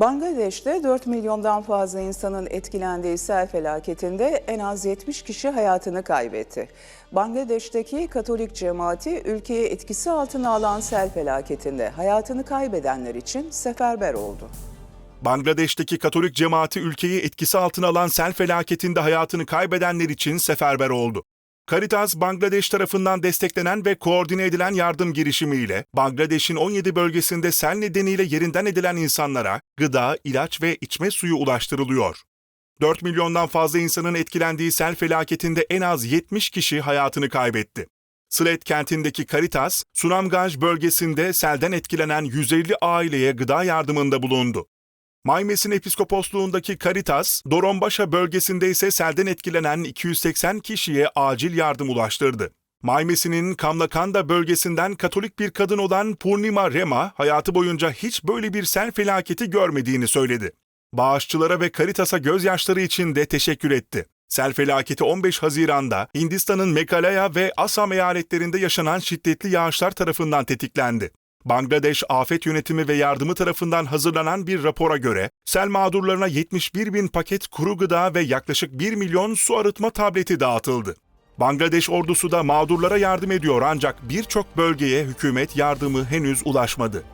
Bangladeş'te 4 milyondan fazla insanın etkilendiği sel felaketinde en az 70 kişi hayatını kaybetti. Bangladeş'teki Katolik cemaati ülkeyi etkisi altına alan sel felaketinde hayatını kaybedenler için seferber oldu. Bangladeş'teki Katolik cemaati ülkeyi etkisi altına alan sel felaketinde hayatını kaybedenler için seferber oldu. Caritas, Bangladeş tarafından desteklenen ve koordine edilen yardım girişimiyle Bangladeş'in 17 bölgesinde sel nedeniyle yerinden edilen insanlara gıda, ilaç ve içme suyu ulaştırılıyor. 4 milyondan fazla insanın etkilendiği sel felaketinde en az 70 kişi hayatını kaybetti. Slet kentindeki Caritas, Sunamganj bölgesinde selden etkilenen 150 aileye gıda yardımında bulundu. Maymesin Episkoposluğundaki Caritas, Doronbaşa bölgesinde ise selden etkilenen 280 kişiye acil yardım ulaştırdı. Maymesin'in Kamlakanda bölgesinden Katolik bir kadın olan Purnima Rema, hayatı boyunca hiç böyle bir sel felaketi görmediğini söyledi. Bağışçılara ve Caritas'a gözyaşları için de teşekkür etti. Sel felaketi 15 Haziran'da Hindistan'ın Meghalaya ve Assam eyaletlerinde yaşanan şiddetli yağışlar tarafından tetiklendi. Bangladeş Afet Yönetimi ve Yardımı tarafından hazırlanan bir rapora göre sel mağdurlarına 71 bin paket kuru gıda ve yaklaşık 1 milyon su arıtma tableti dağıtıldı. Bangladeş ordusu da mağdurlara yardım ediyor ancak birçok bölgeye hükümet yardımı henüz ulaşmadı.